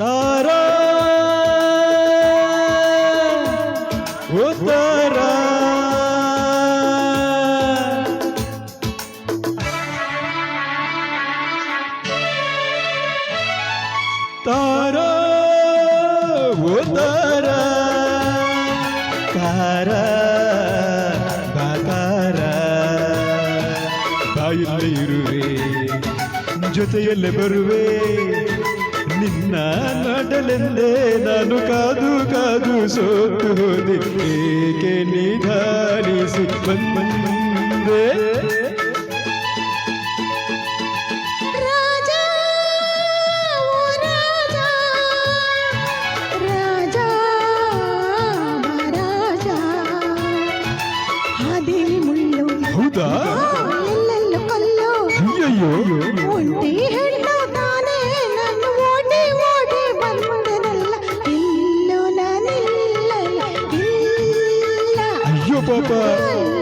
ತಾರಾ ಉತ್ತರ ತಾರ ಉತ್ತರ ತಾರ ಬಾತಾರ ಬಾಯಲ್ಲಿ ಇರುವೆ ಜೊತೆಯಲ್ಲೇ ಬರುವೆ ನಿನ್ನ ನಟಲೆಂದೇ ನಾನು ಕಾದು ಕಾದು ಸೋತು ಹೋದೆ ಏಕೆ ನಿಧಾನಿಸಿ ಬಂದೆ Gil Pompa.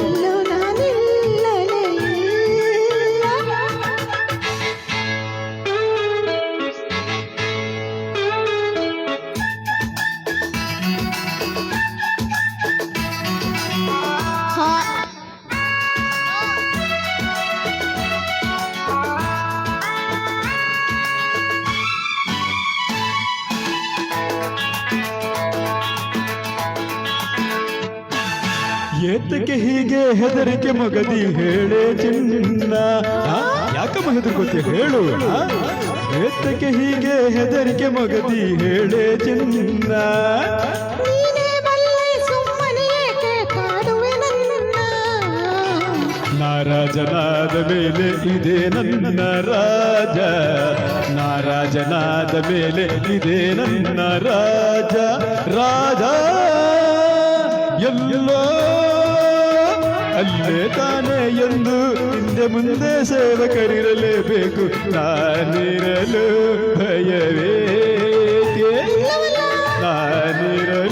ಎತ್ತಕೆ ಹೀಗೆ ಹೆದರಿಕೆ ಮಗದಿ ಹೇಳೆ ಚಿನ್ನ ಯಾಕೆ ಮನದು ಕೋಟಿ ಹೇಳು ಎತ್ತಕೆ ಹೀಗೆ ಹೆದರಿಕೆ ಮಗದಿ ಹೇಳೆ ಚಿನ್ನ ನೀನೆ ಬಲ್ಲ ಸುಮ್ಮನೀಯೆ ಕಾಡುವೆ ನನ್ನನ್ನ 나ರಾಜನಾದ ಮೇಲೆ ಇದೆ ನನ್ನ ರಾಜ 나ರಾಜನಾದ ಮೇಲೆ ಇದೆ ನನ್ನ ರಾಜ ರಾಜ ಎಲ್ಲೋ ಅಲ್ಲೇ ತಾನೇ ಎಂದು ಹಿಂದೆ ಮುಂದೆ ಸೇವಕರಿರಲೇಬೇಕು ತಾನಿರಲು ಭಯವೇ ತಾನಿರಲು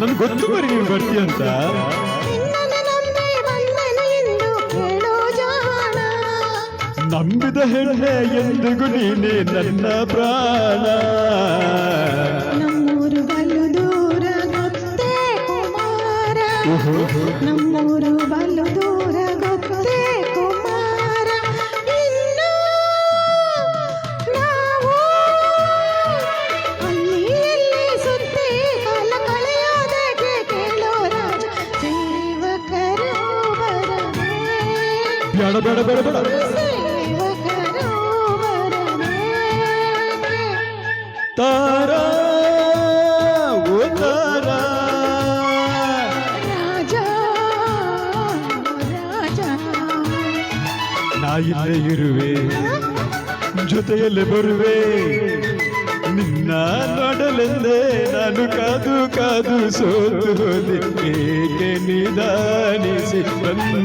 ನನ್ಗೆ ಗೊತ್ತು ಬರೀ ನೀವು ಬರ್ತಿ ಅಂತ ನಂಬಿದ ಹೆಣ್ಣೆ ಎಂದಿಗೂ ನೀನೇ ನನ್ನ ಪ್ರಾಣ ನಮ್ಮೂರು ಬಲು ದೂರ ಗೊತ್ತೇ ಕುಮಾರ ನಮ್ಮ బెడ బెడ బెడ బెడ తారా ఓ తారా ನಾ ಇಲ್ಲೇ ಇರುವೆ ಜೊತೆಯಲ್ಲೇ ಬರುವೆ ನಿನ್ನ ನೋಡಲೆಂದೇ ನಾನು ಕಾದು ಕಾದು ಸೋತು ಹೋದೆ ಏಕೆ ನಿಧಾನಿಸಿ ಬಂದೆ